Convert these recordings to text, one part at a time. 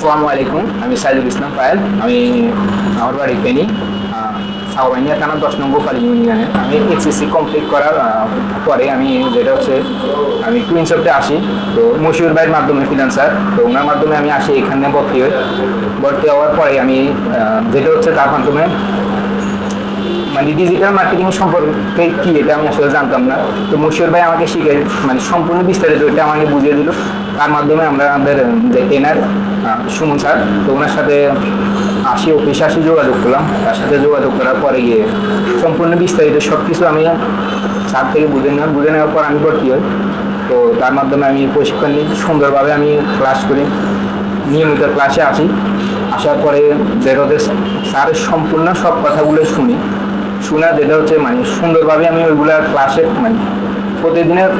আসসালামু আলাইকুম, আমি সাইদুল ইসলাম পায়েল আমি আমার বাড়ি ফেনি সাউবাইনিয়া থানা দশ নম্বর কালী ইউনিয়নে। আমি এইচএসসি কমপ্লিট করার পরে আমি যেটা হচ্ছে, আমি টুইনশপে আসি। তো মশিউর ভাইয়ের মাধ্যমে ফিনান্সার তো ওনার মাধ্যমে আমি আসি, এখানে ভর্তি হই। ভর্তি হওয়ার পরে আমি যেটা হচ্ছে তার মাধ্যমে মানে ডিজিটাল মার্কেটিং সম্পর্কে কি এটা আমি আসলে জানতাম না। তো মুশির ভাই আমাকে শিখে মানে সম্পূর্ণ বিস্তারিত এটা আমাকে বুঝিয়ে দিল। তার মাধ্যমে আমরা আমাদের যে ট্রেনার সুমন স্যার, তো ওনার সাথে আসি, অফিসে আসি, যোগাযোগ করলাম। তার সাথে যোগাযোগ করার পরে গিয়ে সম্পূর্ণ বিস্তারিত সব কিছু আমি স্যার থেকে বুঝে নিলাম বুঝে নেওয়ার পর আমি ভর্তি হই। তো তার মাধ্যমে আমি প্রশিক্ষণ নিই, সুন্দরভাবে আমি ক্লাস করি। নিয়মিত ক্লাসে আসি। আসার পরে বেরোদের স্যারের সম্পূর্ণ সব কথাগুলো শুনি। শোনা যেটা হচ্ছে মানে সুন্দরভাবে আমি ওইগুলা ক্লাসে মানে প্রতিদিনের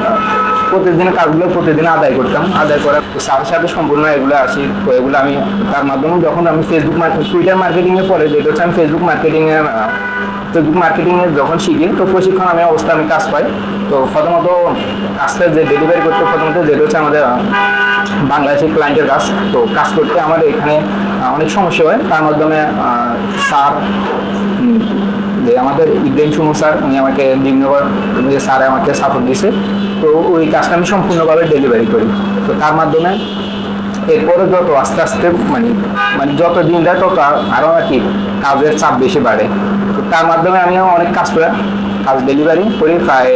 প্রতিদিনের কাজগুলো প্রতিদিন আদায় করতাম। আদায় করার সাথে সাথে সম্পূর্ণ এগুলো আসি তো এগুলো আমি তার মাধ্যমে যখন আমি ফেসবুক মার্কেট টুইটার মার্কেটিংয়ে পরে যেটা হচ্ছে আমি ফেসবুক মার্কেটিংয়ে ফেসবুক মার্কেটিংয়ে যখন শিখি তো প্রশিক্ষণ আমি অবস্থা আমি কাজ পাই। তো প্রথমত কাজটা যে ডেলিভারি করতে প্রথমত যেটা হচ্ছে আমাদের বাংলাদেশের ক্লায়েন্টের কাজ। তো কাজ করতে আমার এখানে অনেক সমস্যা হয়। তার মাধ্যমে উম, যে আমাদের ইব্রাহিম সুমন স্যার, উনি আমাকে বিভিন্নবার যে স্যার আমাকে সাপোর্ট দিছে। তো ওই কাজটা আমি সম্পূর্ণভাবে ডেলিভারি করি। তো তার মাধ্যমে এরপরে যত আস্তে আস্তে মানে মানে যত দিন যায় তত আরও আর কি কাজের চাপ বেশি বাড়ে। তো তার মাধ্যমে আমি অনেক কাজ করে, কাজ ডেলিভারি করি, প্রায়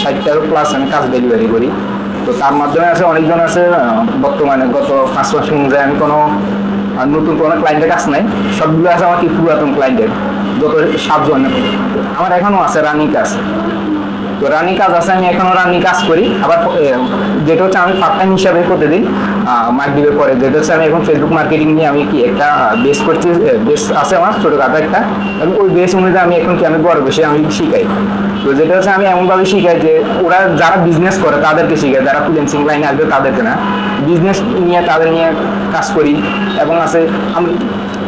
ষাটটারও প্লাস আমি কাজ ডেলিভারি করি। তো তার মাধ্যমে আছে, অনেকজন আছে বর্তমানে গত পাঁচ মাস অনুযায়ী আমি কোনো নতুন কোনো ক্লায়েন্টের কাজ নাই। সবগুলো আছে আমার কি পুরাতন ক্লায়েন্টের যত সাতজন। আমার এখনও আছে রানিক কাজ তো রানি কাজ আছে, আমি এখনও রানি কাজ করি। আবার যেটা হচ্ছে আমি পার্ট টাইম হিসাবে প্রতিদিন মার্কেটের পরে। যেটা হচ্ছে আমি এখন ফেসবুক মার্কেটিং নিয়ে আমি কি একটা বেস করছি বেস আছে আমার, ছোটোখাটো একটা। আমি ওই বেস অনুযায়ী আমি এখন কি আমি বড় বেশি আমি শিখাই। তো যেটা হচ্ছে আমি এমনভাবে শিখাই যে, ওরা যারা বিজনেস করে তাদেরকে শিখাই। যারা ফ্রিল্যান্সিং লাইনে আসবে তাদেরকে না। বিজনেস নিয়ে, তাদের নিয়ে কাজ করি। এবং আছে, আমি-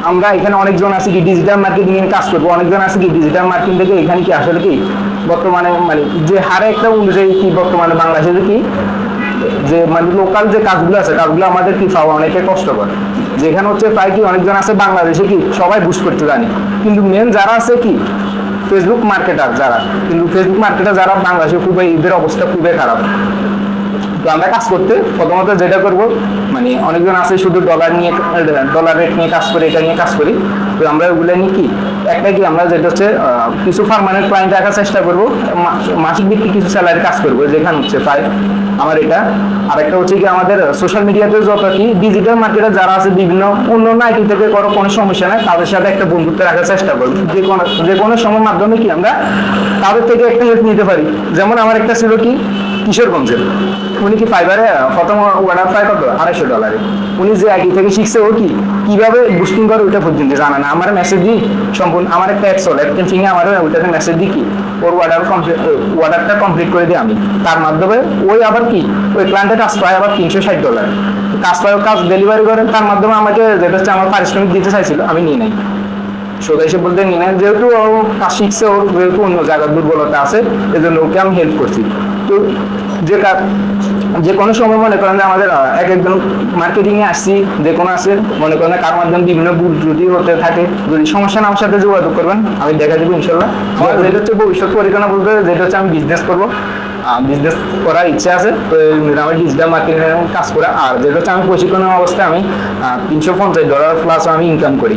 আমরা এখানে অনেকজন আছি কি ডিজিটাল মার্কেটিং এর কাজ করব। অনেকজন আছে কি ডিজিটাল মার্কেটিং থেকে এখানে কি আসলে কি বর্তমানে মানে যে হারে একটা অনুযায়ী কি বর্তমানে বাংলাদেশে কি? যে মানে লোকাল যে কাজগুলো আছে, কাজগুলো আমাদের কি পাওয়া অনেকে কষ্টকর। যেখানে হচ্ছে প্রায় কি অনেকজন আছে বাংলাদেশে কি সবাই বুঝ করতে জানি। কিন্তু মেন যারা আছে কি? ফেসবুক মার্কেটার যারা। কিন্তু ফেসবুক মার্কেটার যারা বাংলাদেশে খুবই এদের অবস্থা খুবই খারাপ। তো আমরা কাজ করতে প্রথমত যেটা করব মানে অনেকজন আছে শুধু ডলার নিয়ে ডলার রেট নিয়ে কাজ করি, এটা নিয়ে কাজ করি। তো আমরা ওগুলো নিয়ে কি? একটা কি আমরা যেটা হচ্ছে কিছু পারমানেন্ট ক্লায়েন্ট রাখার চেষ্টা করব মাসিক ভিত্তিক কিছু স্যালারি কাজ করব, যেখানে হচ্ছে প্রায় আমার এটা। আর একটা হচ্ছে কি আমাদের সোশ্যাল মিডিয়াতে যত কি ডিজিটাল মার্কেটে যারা আছে বিভিন্ন অন্য আইটি থেকে করো, কোনো সমস্যা নাই, তাদের সাথে একটা বন্ধুত্ব রাখার চেষ্টা করব। যে কোনো যে কোনো সময় মাধ্যমে কি আমরা তাদের থেকে একটা হেল্প নিতে পারি। যেমন আমার একটা ছিল কি কিশোরগঞ্জের। উনি কি ফাইবারে প্রথম অর্ডার পায় কত? আড়াইশো ডলারে উনি যে আইডি থেকে শিখছে, ও কি? কীভাবে বুস্টিং করে ওইটা পর্যন্ত জানে না। আমার মেসেজ দিই সম্পূর্ণ, আমার একটা অ্যাপস হল অ্যাপটেন ফিঙে আমার ওইটাতে মেসেজ দিই কি? ওর অর্ডার কমপ্লিট অর্ডারটা কমপ্লিট করে দিই আমি। তার মাধ্যমে ওই আবার কি? ওই ক্লায়েন্টের কাজ পায় আবার তিনশো ষাট ডলার কাজ পায় কাজ ডেলিভারি করে, তার মাধ্যমে আমাকে যেটা হচ্ছে আমার পারিশ্রমিক দিতে চাইছিল, আমি নিয়ে নাই। সোজা হিসেবে বলতে যেহেতু ও কাজ শিখছে ওর যেহেতু অন্য জায়গার দুর্বলতা আছে এজন্য ওকে আমি হেল্প করছি। তো যে কাজ যে কোনো সময় মনে করেন যে আমাদের এক একজন মার্কেটিংয়ে আসছি যে কোনো আছে মনে করেন মাধ্যমে বিভিন্ন ভুল ত্রুটি হতে থাকে যদি সমস্যা না আমার সাথে যোগাযোগ করবেন আমি দেখা দেবো ইনশাল্লাহ। যেটা হচ্ছে ভবিষ্যৎ পরিকল্পনা বলতে যেটা হচ্ছে আমি বিজনেস করব। বিজনেস করার ইচ্ছা আছে তো আমি ডিজিটাল মার্কেটিং কাজ করা। আর যেটা হচ্ছে আমি প্রশিক্ষণের অবস্থায় আমি তিনশো পঞ্চাশ ডলার প্লাস আমি ইনকাম করি।